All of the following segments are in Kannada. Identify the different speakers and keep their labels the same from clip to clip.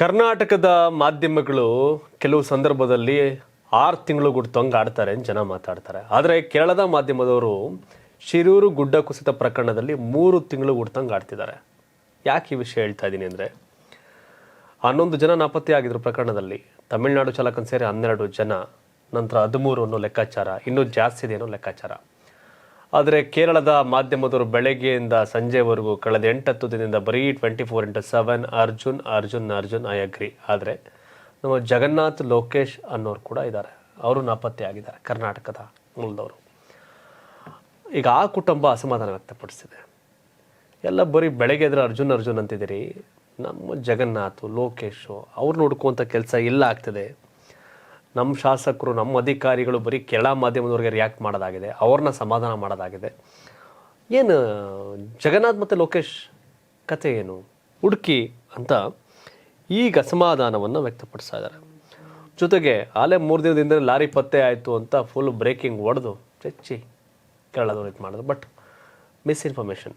Speaker 1: ಕರ್ನಾಟಕದ ಮಾಧ್ಯಮಗಳು ಕೆಲವು ಸಂದರ್ಭದಲ್ಲಿ ಆರು ತಿಂಗಳು ಗುಡ್ತಂಗೆ ಆಡ್ತಾರೆ ಅಂತ ಜನ ಮಾತಾಡ್ತಾರೆ. ಆದರೆ ಕೇರಳದ ಮಾಧ್ಯಮದವರು ಶಿರೂರು ಗುಡ್ಡ ಕುಸಿತ ಪ್ರಕರಣದಲ್ಲಿ ಮೂರು ತಿಂಗಳು ಗುಡ್ತಂಗೆ ಆಡ್ತಿದ್ದಾರೆ. ಯಾಕೆ ಈ ವಿಷಯ ಹೇಳ್ತಾ ಇದ್ದೀನಿ ಅಂದರೆ, ಹನ್ನೊಂದು ಜನ ನಾಪತ್ತೆ ಆಗಿದ್ರು ಪ್ರಕರಣದಲ್ಲಿ, ತಮಿಳುನಾಡು ಚಾಲಕನ ಸೇರಿ ಹನ್ನೆರಡು ಜನ, ನಂತರ ಹದಿಮೂರು ಅನ್ನೋ ಲೆಕ್ಕಾಚಾರ, ಇನ್ನೂ ಜಾಸ್ತಿ ಇದೆ ಅನ್ನೋ ಲೆಕ್ಕಾಚಾರ. ಆದರೆ ಕೇರಳದ ಮಾಧ್ಯಮದವರು ಬೆಳಗ್ಗೆಯಿಂದ ಸಂಜೆವರೆಗೂ ಕಳೆದ ಎಂಟತ್ತು ದಿನದಿಂದ ಬರೀ twenty four into seven Arjun Arjun Arjun I agree ಆದರೆ ನಮ್ಮ ಜಗನ್ನಾಥ್, ಲೋಕೇಶ್ ಅನ್ನೋರು ಕೂಡ ಇದ್ದಾರೆ. ಅವರು ನಾಪತ್ತೆ ಆಗಿದ್ದಾರೆ ಕರ್ನಾಟಕದ ಮೂಲದವರು. ಈಗ ಆ ಕುಟುಂಬ ಅಸಮಾಧಾನ ವ್ಯಕ್ತಪಡಿಸಿದೆ. ಎಲ್ಲ ಬರೀ ಬೆಳಗ್ಗೆ ಎದ್ರೆ ಅರ್ಜುನ್ ಅರ್ಜುನ್ ಅಂತಿದ್ದೀರಿ. ನಮ್ಮ ಜಗನ್ನಾಥ್, ಲೋಕೇಶು, ಅವ್ರು ನೋಡ್ಕೊಂಥ ಕೆಲಸ ಇಲ್ಲ ಆಗ್ತದೆ. ನಮ್ಮ ಶಾಸಕರು ನಮ್ಮ ಅಧಿಕಾರಿಗಳು ಬರೀ ಕೇರಳ ಮಾಧ್ಯಮದವ್ರಿಗೆ ರಿಯಾಕ್ಟ್ ಮಾಡೋದಾಗಿದೆ, ಅವ್ರನ್ನ ಸಮಾಧಾನ ಮಾಡೋದಾಗಿದೆ. ಏನು, ಜಗನ್ನಾಥ್ ಮತ್ತು ಲೋಕೇಶ್ ಕತೆ ಏನು? ಹುಡುಕಿ ಅಂತ ಈಗ ಅಸಮಾಧಾನವನ್ನು ವ್ಯಕ್ತಪಡಿಸ್ತಾ ಇದ್ದಾರೆ. ಜೊತೆಗೆ ಆಲೆ ಮೂರು ದಿನದಿಂದ ಲಾರಿ ಪತ್ತೆ ಆಯಿತು ಅಂತ ಫುಲ್ ಬ್ರೇಕಿಂಗ್ ಹೊಡೆದು ಚೆಚ್ಚಿ ಕೇರಳದವ್ರು ಇದು ಮಾಡೋದು ಬಟ್ ಮಿಸ್ಇನ್ಫಾರ್ಮೇಷನ್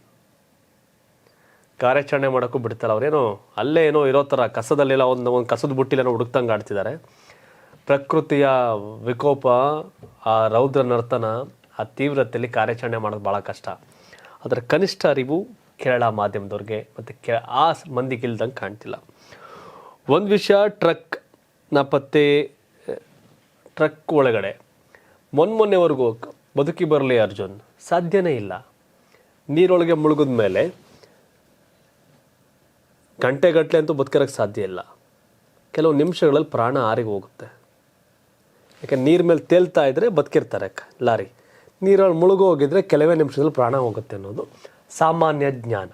Speaker 1: ಕಾರ್ಯಾಚರಣೆ ಮಾಡೋಕ್ಕೂ ಬಿಡ್ತಾರೆ ಅವ್ರೇನೋ ಅಲ್ಲೇ ಏನೋ ಇರೋ ಥರ ಕಸದಲ್ಲೆಲ್ಲ ಒಂದು ಒಂದು ಕಸದ ಬುಟ್ಟಿಲೇನೋ ಹುಡುಕ್ತಂಗೆ ಆಡ್ತಿದ್ದಾರೆ. ಪ್ರಕೃತಿಯ ವಿಕೋಪ, ಆ ರೌದ್ರ ನರ್ತನ, ಆ ತೀವ್ರತೆಯಲ್ಲಿ ಕಾರ್ಯಾಚರಣೆ ಮಾಡೋದು ಭಾಳ ಕಷ್ಟ. ಅದರ ಕನಿಷ್ಠ ಅರಿವು ಕೇರಳ ಮಾಧ್ಯಮದವ್ರಿಗೆ ಮತ್ತು ಕೆ, ಆ ಮಂದಿಗೆ ಇಲ್ದಂಗೆ ಕಾಣ್ತಿಲ್ಲ. ಒಂದು ವಿಷಯ, ಟ್ರಕ್ ನಾಪತ್ತೆ ಟ್ರಕ್ ಒಳಗಡೆ. ಮೊನ್ನೆ ಮೊನ್ನೆವರೆಗೂ ಬದುಕಿ ಬರಲಿ ಅರ್ಜುನ್, ಸಾಧ್ಯನೇ ಇಲ್ಲ. ನೀರೊಳಗೆ ಮುಳುಗಿದ ಮೇಲೆ ಗಂಟೆಗಟ್ಟಲೆ ಅಂತೂ ಬದುಕಿರೋಕ್ಕೆ ಸಾಧ್ಯ ಇಲ್ಲ. ಕೆಲವು ನಿಮಿಷಗಳಲ್ಲಿ ಪ್ರಾಣ ಆರಿಗೆ ಹೋಗುತ್ತೆ ಯಾಕೆ ನೀರು ಮೇಲೆ ತೇಲ್ತಾ ಇದ್ದರೆ ಬದುಕಿರ್ತಾರೆ ಲಾರಿ. ನೀರಲ್ಲಿ ಮುಳುಗೋಗಿದ್ರೆ ಕೆಲವೇ ನಿಮಿಷದಲ್ಲಿ ಪ್ರಾಣ ಹೋಗುತ್ತೆ ಅನ್ನೋದು ಸಾಮಾನ್ಯ ಜ್ಞಾನ.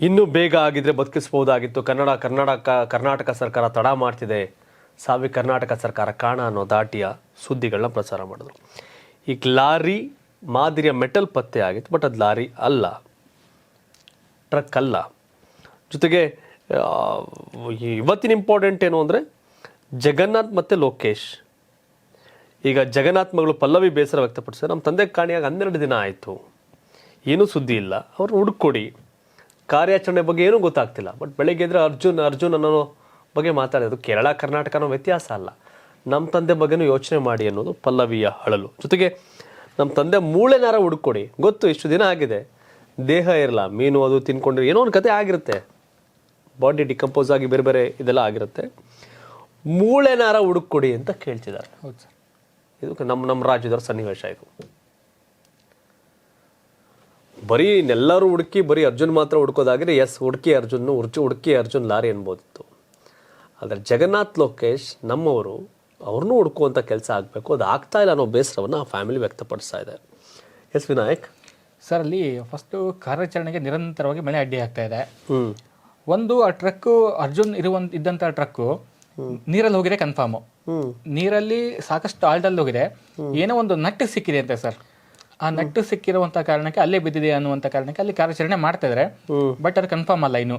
Speaker 1: ಇನ್ನೂ ಬೇಗ ಆಗಿದ್ರೆ ಬದುಕಿಸ್ಬೋದಾಗಿತ್ತು. ಕನ್ನಡ, ಕರ್ನಾಟಕ ಕರ್ನಾಟಕ ಸರ್ಕಾರ ತಡ ಮಾಡ್ತಿದೆ. ಸಾವಿ ಕರ್ನಾಟಕ ಸರ್ಕಾರ ಕಾಣ ಅನ್ನೋ ದಾಟಿಯ ಸುದ್ದಿಗಳನ್ನ ಪ್ರಸಾರ ಮಾಡಿದ್ರು. ಈಗ ಲಾರಿ ಮಾದರಿಯ ಮೆಟಲ್ ಪತ್ತೆ ಆಗಿತ್ತು, ಬಟ್ ಅದು ಲಾರಿ ಅಲ್ಲ. ಟ್ರಕ್ ಅಲ್ಲ. ಜೊತೆಗೆ ಈ- ಇವತ್ತಿನ ಇಂಪಾರ್ಟೆಂಟ್ ಏನು ಅಂದರೆ ಜಗನ್ನಾಥ್ ಮತ್ತು ಲೋಕೇಶ್. ಈಗ ಜಗನ್ನಾಥ್ ಮಗಳು ಪಲ್ಲವಿ ಬೇಸರ ವ್ಯಕ್ತಪಡಿಸಿದ್ರೆ ನಮ್ಮ ತಂದೆ ಕಾಣಿಯಾಗ ಹನ್ನೆರಡು ದಿನ ಆಯಿತು. ಏನೂ ಸುದ್ದಿ ಇಲ್ಲ. ಅವ್ರನ್ನ ಹುಡುಕೊಡಿ ಕಾರ್ಯಾಚರಣೆ ಬಗ್ಗೆ ಏನೂ ಗೊತ್ತಾಗ್ತಿಲ್ಲ. ಬಟ್ ಬೆಳಗ್ಗೆ ಎದ್ರೆ ಅರ್ಜುನ್ ಅರ್ಜುನ್ ಅನ್ನೋ ಬಗ್ಗೆ ಮಾತಾಡೋದು ಕೇರಳ, ಕರ್ನಾಟಕ ಅನ್ನೋ ವ್ಯತ್ಯಾಸ ಅಲ್ಲ. ನಮ್ಮ ತಂದೆ ಬಗ್ಗೆನೂ ಯೋಚನೆ ಮಾಡಿ ಅನ್ನೋದು ಪಲ್ಲವಿಯ ಅಳಲು ಜೊತೆಗೆ ನಮ್ಮ ತಂದೆ ಮೂಳೆನಾರ ಹುಡುಕೊಡಿ ಗೊತ್ತು, ಇಷ್ಟು ದಿನ ಆಗಿದೆ. ದೇಹ ಇರಲ್ಲ, ಮೀನು ಅದು ತಿನ್ಕೊಂಡ್ರೆ ಏನೋ ಒಂದು ಕತೆ ಆಗಿರುತ್ತೆ. ಬಾಡಿ ಡಿಕಂಪೋಸ್ ಆಗಿ ಬೇರೆ ಬೇರೆ ಇದೆಲ್ಲ ಆಗಿರುತ್ತೆ. ಮೂಳೆನಾರ ಹುಡುಕೊಡಿ ಅಂತ ಕೇಳ್ತಿದ್ದಾರೆ.
Speaker 2: ಹೌದು ಸರ್.
Speaker 1: ಇದು ನಮ್ಮ ನಮ್ಮ ರಾಜ್ಯದವ್ರ ಸನ್ನಿವೇಶ ಇದು. ಬರೀ ಎಲ್ಲರೂ ಹುಡುಕಿ ಬರೀ ಅರ್ಜುನ್ ಮಾತ್ರ ಹುಡುಕೋದಾಗಿದ್ರೆ ಎಸ್ ಹುಡುಕಿ ಅರ್ಜುನ್ ಹುರ್ಚು ಹುಡುಕಿ ಅರ್ಜುನ್ ಲಾರಿ ಅನ್ಬೋದಿತ್ತು. ಆದರೆ ಜಗನ್ನಾಥ್ ಲೋಕೇಶ್ ನಮ್ಮವರು ಅವ್ರನ್ನೂ ಹುಡುಕುವಂಥ ಕೆಲಸ ಆಗಬೇಕು ಅದು ಆಗ್ತಾ ಇಲ್ಲ ಅನ್ನೋ ಬೇಸರವನ್ನು ಆ ಫ್ಯಾಮಿಲಿ ವ್ಯಕ್ತಪಡಿಸ್ತಾ ಇದೆ ಎಸ್ ವಿನಾಯಕ್?
Speaker 2: ಸರ್ ಅಲ್ಲಿ ಫಸ್ಟು ಕಾರ್ಯಾಚರಣೆಗೆ ನಿರಂತರವಾಗಿ ಮಳೆ ಅಡ್ಡಿ ಆಗ್ತಾ ಇದೆ. ಒಂದು ಆ ಟ್ರಕ್ಕು ಅರ್ಜುನ್ ಇರುವಂತ ಇದ್ದಂಥ ಟ್ರಕ್ಕು ನೀರಲ್ಲಿ ಹೋಗಿದೆ ಕನ್ಫರ್ಮ್ ನೀರಲ್ಲಿ ಸಾಕಷ್ಟು ಆಳದಲ್ಲಿ ಹೋಗಿದೆ. ಏನೋ ಒಂದು ನಟ್ಟು ಸಿಕ್ಕಿದೆ ಅಂತ ಸರ್. ಆ ನಟ್ಟು ಸಿಕ್ಕಿರುವಂತ ಕಾರಣಕ್ಕೆ ಅಲ್ಲೇ ಬಿದ್ದಿದೆ ಅನ್ನುವಂತ ಕಾರಣಕ್ಕೆ ಅಲ್ಲಿ ಕಾರ್ಯಾಚರಣೆ ಮಾಡ್ತಾ ಇದ್ದಾರೆ ಬಟ್ ಅದು ಕನ್ಫರ್ಮ್ ಅಲ್ಲ ಇನ್ನು.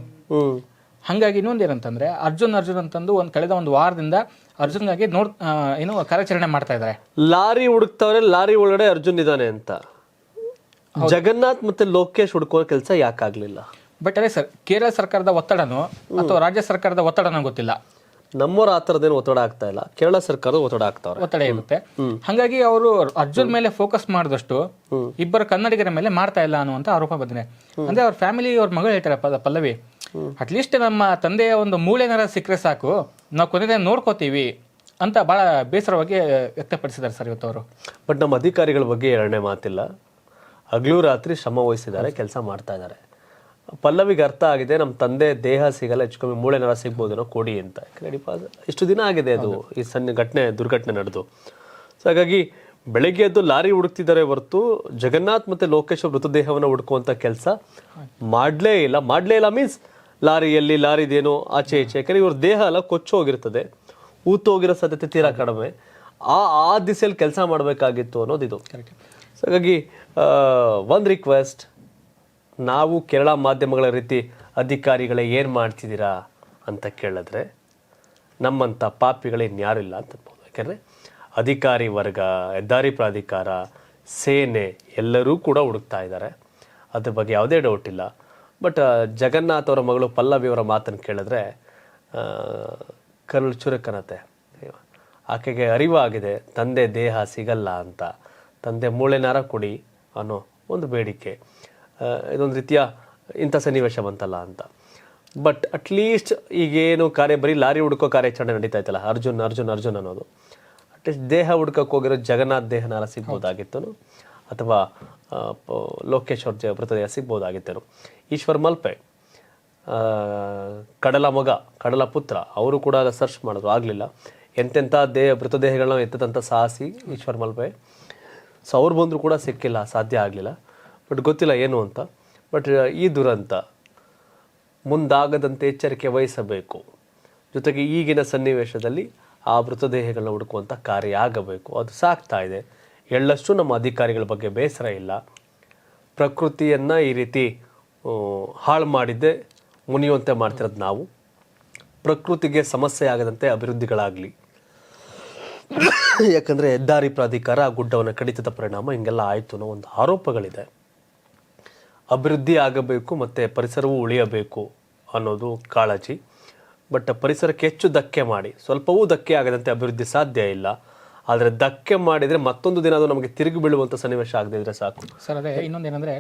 Speaker 2: ಹಂಗಾಗಿ ಇನ್ನೊಂದು ಏನಂತಂದ್ರೆ ಅರ್ಜುನ್ ಅರ್ಜುನ್ ಅಂತಂದು ಒಂದು ಕಳೆದ ಒಂದು ವಾರದಿಂದ ಅರ್ಜುನ್ಗಾಗಿ ನೋಡ್ ಏನು ಕಾರ್ಯಾಚರಣೆ ಮಾಡ್ತಾ ಇದ್ದಾರೆ
Speaker 1: ಲಾರಿ ಹುಡುಕ್ತವ್ರೆ ಲಾರಿ ಒಳಗಡೆ ಅರ್ಜುನ್ ಇದ್ದಾನೆ ಅಂತ. ಜಗನ್ನಾಥ್ ಮತ್ತೆ ಲೋಕೇಶ್ ಹುಡುಕೋ ಕೆಲಸ ಯಾಕಾಗ್ಲಿಲ್ಲ.
Speaker 2: ಬಟ್ ಅದೇ ಸರ್ ಕೇರಳ ಸರ್ಕಾರದ ಒತ್ತಡನೋ ಅಥವಾ ರಾಜ್ಯ ಸರ್ಕಾರದ ಒತ್ತಡನೋ ಗೊತ್ತಿಲ್ಲ.
Speaker 1: ನಮ್ಮವ್ರ ಆ ಥರದ್ದೇನು ಒತ್ತಡ ಆಗ್ತಾ ಇಲ್ಲ. ಕೇರಳ ಸರ್ಕಾರ ಒತ್ತಡ ಆಗ್ತಾವ್ರೆ.
Speaker 2: ಒತ್ತಡ ಇರುತ್ತೆ. ಹಾಗಾಗಿ ಅವರು ಅರ್ಜುನ್ ಮೇಲೆ ಫೋಕಸ್ ಮಾಡಿದಷ್ಟು ಇಬ್ಬರು ಕನ್ನಡಿಗರ ಮೇಲೆ ಮಾಡ್ತಾ ಇಲ್ಲ ಅನ್ನುವಂತ ಆರೋಪ ಬಂದಿದೆ. ಅಂದ್ರೆ ಅವ್ರ ಫ್ಯಾಮಿಲಿ ಅವ್ರ ಮಗಳು ಹೇಳ್ತಾರೆ ಪಲ್ಲ- ಪಲ್ಲವಿ. ಅಟ್ಲೀಸ್ಟ್ ನಮ್ಮ ತಂದೆಯ ಒಂದು ಮೂಳೆನಾರ ಸಿಕ್ಕರೆ ಸಾಕು. ನಾವು ಕೊನೆಗೆ ನೋಡ್ಕೋತೀವಿ ಅಂತ ಬಹಳ ಬೇಸರವಾಗಿ ವ್ಯಕ್ತಪಡಿಸಿದ್ದಾರೆ ಸರ್ ಇವತ್ತು ಅವರು.
Speaker 1: ಬಟ್ ನಮ್ಮ ಅಧಿಕಾರಿಗಳ ಬಗ್ಗೆ ಎರಡನೇ ಮಾತಿಲ್ಲ. ಹಗಲು ರಾತ್ರಿ ಶ್ರಮ ವಹಿಸಿದ್ದಾರೆ ಕೆಲಸ ಮಾಡ್ತಾ ಇದ್ದಾರೆ. ಪಲ್ಲವಿಗೆ ಅರ್ಥ ಆಗಿದೆ ನಮ್ಮ ತಂದೆ ದೇಹ ಸಿಗಲ್ಲ ಹೆಚ್ಚು ಕಮ್ಮಿ ಮೂಳೆ ನರ ಸಿಗ್ಬೋದೇನೋ ಕೊಡಿ ಅಂತ. ಯಾಕಂದ್ರೆ ಇಷ್ಟು ದಿನ ಆಗಿದೆ ಅದು ಈ ಸಣ್ಣ ಘಟನೆ ದುರ್ಘಟನೆ ನಡೆದು. ಸೊ ಹಾಗಾಗಿ ಬೆಳಗ್ಗೆ ಎದ್ದು ಲಾರಿ ಹುಡುಕ್ತಿದ್ದಾರೆ ಹೊರತು ಜಗನ್ನಾಥ್ ಮತ್ತು ಲೋಕೇಶ್ ಅವ್ರ ಮೃತದೇಹವನ್ನು ಹುಡುಕುವಂಥ ಕೆಲಸ ಮಾಡಲೇ ಇಲ್ಲ. ಮಾಡಲೇ ಇಲ್ಲ ಮೀನ್ಸ್ ಲಾರಿಯಲ್ಲಿ ಲಾರಿದೇನೋ ಆಚೆ ಈಚೆ ಯಾಕಂದರೆ ಇವ್ರ ದೇಹ ಎಲ್ಲ ಕೊಚ್ಚೋಗಿರ್ತದೆ ಊತೋಗಿರೋ ಸಾಧ್ಯತೆ ತೀರಾ ಕಡಿಮೆ. ಆ ಆ ದಿಸೆಯಲ್ಲಿ ಕೆಲಸ ಮಾಡಬೇಕಾಗಿತ್ತು ಅನ್ನೋದು ಇದು ಸೊ ಹಾಗಾಗಿ ಒಂದು ರಿಕ್ವೆಸ್ಟ್ ನಾವು ಕೇರಳ ಮಾಧ್ಯಮಗಳ ರೀತಿ ಅಧಿಕಾರಿಗಳೇ ಏನು ಮಾಡ್ತಿದ್ದೀರಾ ಅಂತ ಕೇಳಿದ್ರೆ ನಮ್ಮಂಥ ಪಾಪಿಗಳೇ ಇನ್ಯಾರು ಇಲ್ಲ ಅಂತ ಅನ್ಬೋದು. ಯಾಕೆಂದರೆ ಅಧಿಕಾರಿ ವರ್ಗ, ಹೆದ್ದಾರಿ ಪ್ರಾಧಿಕಾರ, ಸೇನೆ ಎಲ್ಲರೂ ಕೂಡ ಹುಡುಕ್ತಾ ಇದ್ದಾರೆ. ಅದ್ರ ಬಗ್ಗೆ ಯಾವುದೇ ಡೌಟ್ ಇಲ್ಲ. ಬಟ್ ಜಗನ್ನಾಥ್ ಅವರ ಮಗಳು ಪಲ್ಲವಿ ಅವರ ಮಾತನ್ನು ಕೇಳಿದ್ರೆ ಕರುಳು ಚುರುಕನತೆ ಆಕೆಗೆ ಅರಿವಾಗಿದೆ, ತಂದೆ ದೇಹ ಸಿಗಲ್ಲ ಅಂತ. ತಂದೆ ಮೂಳೆನಾರ ಕೊಡಿ ಅನ್ನೋ ಒಂದು ಬೇಡಿಕೆ. ಇದೊಂದು ರೀತಿಯ ಇಂಥ ಸನ್ನಿವೇಶ ಬಂತಲ್ಲ ಅಂತ. ಬಟ್ ಅಟ್ಲೀಸ್ಟ್ ಈಗೇನು ಕಾರ್ಯ, ಬರೀ ಲಾರಿ ಹುಡ್ಕೋ ಕಾರ್ಯಾಚರಣೆ ನಡೀತಾ ಇತ್ತಲ್ಲ, ಅರ್ಜುನ್ ಅರ್ಜುನ್ ಅರ್ಜುನ್ ಅನ್ನೋದು. ಅಟ್ಲೀಸ್ಟ್ ದೇಹ ಹುಡ್ಕಕ್ಕೆ ಹೋಗಿರೋ ಜಗನ್ನಾಥ್ ದೇಹನಾರ ಸಿಗ್ಬೋದಾಗಿತ್ತು ಅಥವಾ ಲೋಕೇಶ್ ಅವ್ರ ಮೃತದೇಹ ಸಿಗ್ಬೋದಾಗಿತ್ತೇನು? ಈಶ್ವರ್ ಮಲ್ಪೆ ಕಡಲ ಮಗ, ಕಡಲ ಪುತ್ರ, ಅವರು ಕೂಡ ಸರ್ಚ್ ಮಾಡೋದು ಆಗಲಿಲ್ಲ. ಎಂತೆಂಥ ದೇಹ ಮೃತದೇಹಗಳನ್ನ ಎತ್ತದಂಥ ಸಾಹಸಿ ಈಶ್ವರ್ ಮಲ್ಪೆ. ಸೊ ಅವ್ರು ಬಂದರೂ ಕೂಡ ಸಿಕ್ಕಿಲ್ಲ, ಸಾಧ್ಯ ಆಗಲಿಲ್ಲ. ಬಟ್ ಗೊತ್ತಿಲ್ಲ ಏನು ಅಂತ. ಬಟ್ ಈ ದುರಂತ ಮುಂದಾಗದಂತೆ ಎಚ್ಚರಿಕೆ ವಹಿಸಬೇಕು. ಜೊತೆಗೆ ಈಗಿನ ಸನ್ನಿವೇಶದಲ್ಲಿ ಆ ಮೃತದೇಹಗಳನ್ನ ಹುಡುಕುವಂಥ ಕಾರ್ಯ ಆಗಬೇಕು. ಅದು ಸಾಕ್ತಾ ಇದೆ. ಎಳ್ಳಷ್ಟು ನಮ್ಮ ಅಧಿಕಾರಿಗಳ ಬಗ್ಗೆ ಬೇಸರ ಇಲ್ಲ. ಪ್ರಕೃತಿಯನ್ನು ಈ ರೀತಿ ಹಾಳು ಮಾಡಿದ್ದೆ ಮುನಿಯುವಂತೆ ಮಾಡ್ತಿರೋದು ನಾವು. ಪ್ರಕೃತಿಗೆ ಸಮಸ್ಯೆ ಆಗದಂತೆ ಅಭಿವೃದ್ಧಿಗಳಾಗಲಿ. ಯಾಕಂದರೆ ಹೆದ್ದಾರಿ ಪ್ರಾಧಿಕಾರ ಆ ಗುಡ್ಡವನ್ನು ಕಡಿತದ ಪರಿಣಾಮ ಹಿಂಗೆಲ್ಲ ಆಯಿತು ಅನ್ನೋ ಒಂದು ಆರೋಪಗಳಿದೆ. ಅಭಿವೃದ್ಧಿ ಆಗಬೇಕು ಮತ್ತು ಪರಿಸರವೂ ಉಳಿಯಬೇಕು ಅನ್ನೋದು ಕಾಳಜಿ. ಬಟ್ ಪರಿಸರಕ್ಕೆ ಹೆಚ್ಚು ಧಕ್ಕೆ ಮಾಡಿ ಸ್ವಲ್ಪವೂ ಧಕ್ಕೆ ಆಗದಂತೆ ಅಭಿವೃದ್ಧಿ ಸಾಧ್ಯ ಇಲ್ಲ. ಆದರೆ ಧಕ್ಕೆ ಮಾಡಿದರೆ ಮತ್ತೊಂದು ದಿನ ಅದು ನಮಗೆ ತಿರುಗಿ ಬೀಳುವಂಥ ಸನ್ನಿವೇಶ ಆಗದೇ ಇದ್ರೆ ಸಾಕು.
Speaker 2: ಸರ್ ಅದೇ ಇನ್ನೊಂದೇನಂದ್ರೆ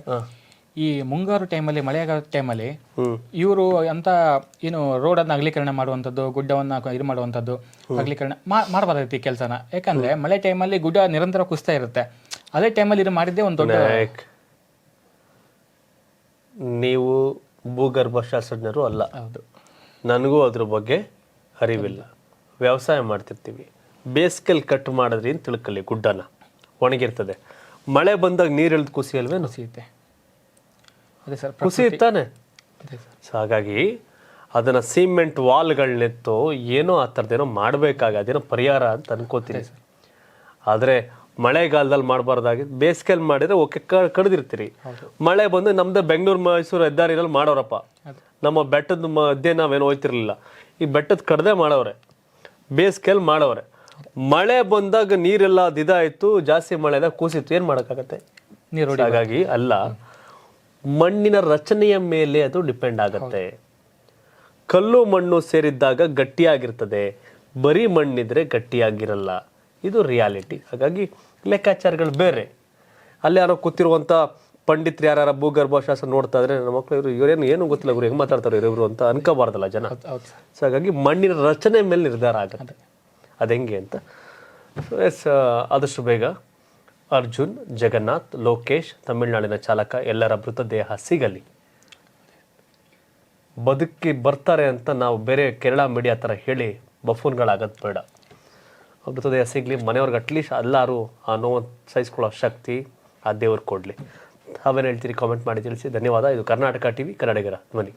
Speaker 2: ಈ ಮುಂಗಾರು ಟೈಮಲ್ಲಿ ಮಳೆಗಾಲ ಟೈಮಲ್ಲಿ ಇವರು ಅಂತ ಏನು ರೋಡನ್ನು ಅಗಲೀಕರಣ ಮಾಡುವಂಥದ್ದು ಗುಡ್ಡವನ್ನು ಇದು ಮಾಡುವಂಥದ್ದು ಅಗಲೀಕರಣ ಮಾಡಬಾರ್ದೈತಿ ಈ ಕೆಲಸನ. ಯಾಕಂದ್ರೆ ಮಳೆ ಟೈಮಲ್ಲಿ ಗುಡ್ಡ ನಿರಂತರ ಕುಸ್ತಾ ಇರುತ್ತೆ. ಅದೇ ಟೈಮಲ್ಲಿ ಇದು ಮಾಡಿದ್ದೇ ಒಂದು ದೊಡ್ಡ
Speaker 1: ನೀವು ಭೂಗರ್ಭ ಶಾಸ್ತ್ರಜ್ಞರು ಅಲ್ಲ.
Speaker 2: ಹೌದು.
Speaker 1: ನನಗೂ ಅದ್ರ ಬಗ್ಗೆ ಅರಿವಿಲ್ಲ. ವ್ಯವಸಾಯ ಮಾಡ್ತಿರ್ತೀವಿ. ಬೇಸಿಗೆಲಿ ಕಟ್ ಮಾಡಿದ್ರಿ ಅಂತ ತಿಳ್ಕೊಳ್ಳಿ ಗುಡ್ಡನ. ಒಣಗಿರ್ತದೆ. ಮಳೆ ಬಂದಾಗ ನೀರು ಎಳ್ದು ಕುಸಿಯಲ್ವೇ
Speaker 2: ಸಿಗುತ್ತೆ ಅದೇ ಸರ್
Speaker 1: ಕುಸಿ ಇರ್ತಾನೆ
Speaker 2: ಅದೇ ಸರ್.
Speaker 1: ಸೊ ಹಾಗಾಗಿ ಅದನ್ನ ಸಿಮೆಂಟ್ ವಾಲ್ಗಳನ್ನೆತ್ತು ಏನೋ ಆ ಥರದ್ದೇನೋ ಮಾಡಬೇಕಾಗ ಅದೇನೋ ಪರಿಹಾರ ಅಂತ ಅನ್ಕೋತೀನಿ. ಆದರೆ ಮಳೆಗಾಲದಲ್ಲಿ ಮಾಡಬಾರ್ದಾಗಿದ್ದು ಬೇಸಿಗೆಯಲ್ಲಿ ಮಾಡಿದ್ರೆ ಓಕೆ ಕಡ್ದಿರ್ತೀರಿ. ಮಳೆ ಬಂದು ನಮ್ದು ಬೆಂಗಳೂರು ಮೈಸೂರು ಹೆದ್ದಾರಿನಲ್ಲಿ ಮಾಡೋರಪ್ಪ. ನಮ್ಮ ಬೆಟ್ಟದ ಮಧ್ಯೆ ನಾವೇನು ಹೋಯ್ತಿರ್ಲಿಲ್ಲ. ಈ ಬೆಟ್ಟದ ಕಡ್ದೆ ಮಾಡವ್ರೆ. ಬೇಸಿಗೆಯಲ್ಲಿ ಮಾಡವ್ರೆ. ಮಳೆ ಬಂದಾಗ ನೀರೆಲ್ಲ ಅದು ಇದಾಯ್ತು ಜಾಸ್ತಿ ಮಳೆದಾಗ ಕೂಸಿತ್ತು. ಏನು ಮಾಡೋಕ್ಕಾಗತ್ತೆ?
Speaker 2: ನೀರು
Speaker 1: ಹಾಗಾಗಿ ಅಲ್ಲ ಮಣ್ಣಿನ ರಚನೆಯ ಮೇಲೆ ಅದು ಡಿಪೆಂಡ್ ಆಗತ್ತೆ. ಕಲ್ಲು ಮಣ್ಣು ಸೇರಿದ್ದಾಗ ಗಟ್ಟಿಯಾಗಿರ್ತದೆ. ಬರೀ ಮಣ್ಣಿದ್ರೆ ಗಟ್ಟಿಯಾಗಿರಲ್ಲ. ಇದು ರಿಯಾಲಿಟಿ. ಹಾಗಾಗಿ ಲೆಕ್ಕಾಚಾರಗಳು ಬೇರೆ. ಅಲ್ಲಿ ಯಾರೋ ಕೂತಿರುವಂಥ ಪಂಡಿತರು ಯಾರ ಭೂಗರ್ಭ ಶಾಸ್ತ್ರ ನೋಡ್ತಾ ಇದ್ರೆ ನಮ್ಮ ಮಕ್ಕಳು ಇವರು ಇವರೇನು ಏನು ಗೊತ್ತಿಲ್ಲ ಇವರು ಹೆಂಗೆ ಮಾತಾಡ್ತಾರೆ ಇವರು ಅಂತ ಅನ್ಕೋಬಾರ್ದಲ್ಲ ಜನ. ಸೊ ಹಾಗಾಗಿ ಮಣ್ಣಿನ ರಚನೆ ಮೇಲೆ ನಿರ್ಧಾರ ಆಗುತ್ತೆ. ಅದು. ಹೆಂಗೆ ಅಂತ. ಸೊ ಎಸ್ ಆದಷ್ಟು ಬೇಗ ಅರ್ಜುನ್ ಜಗನ್ನಾಥ್ ಲೋಕೇಶ್ ತಮಿಳುನಾಡಿನ ಚಾಲಕ ಎಲ್ಲರ ಮೃತದೇಹ ಸಿಗಲಿ. ಬದುಕಿ ಬರ್ತಾರೆ ಅಂತ ನಾವು ಬೇರೆ ಕೇರಳ ಮೀಡಿಯಾ ಥರ ಹೇಳಿ ಬಫೂನ್ಗಳಾಗೋದು ಬೇಡ. ಮೃತದೇಹ ಸಿಗಲಿ ಮನೆಯವ್ರಿಗೆ ಅಟ್ಲೀಸ್ಟ್ ಎಲ್ಲರೂ ಆ ನೋವು ಸಹಿಸ್ಕೊಳ್ಳೋ ಶಕ್ತಿ ಆ ದೇವ್ರಿಗೆ ಕೊಡಲಿ. ತಾವೇನು ಹೇಳ್ತೀರಿ? ಕಾಮೆಂಟ್ ಮಾಡಿ ತಿಳಿಸಿ. ಧನ್ಯವಾದ. ಇದು ಕರ್ನಾಟಕ ಟಿ ವಿ ಕನ್ನಡಿಗರ ಧ್ವನಿ.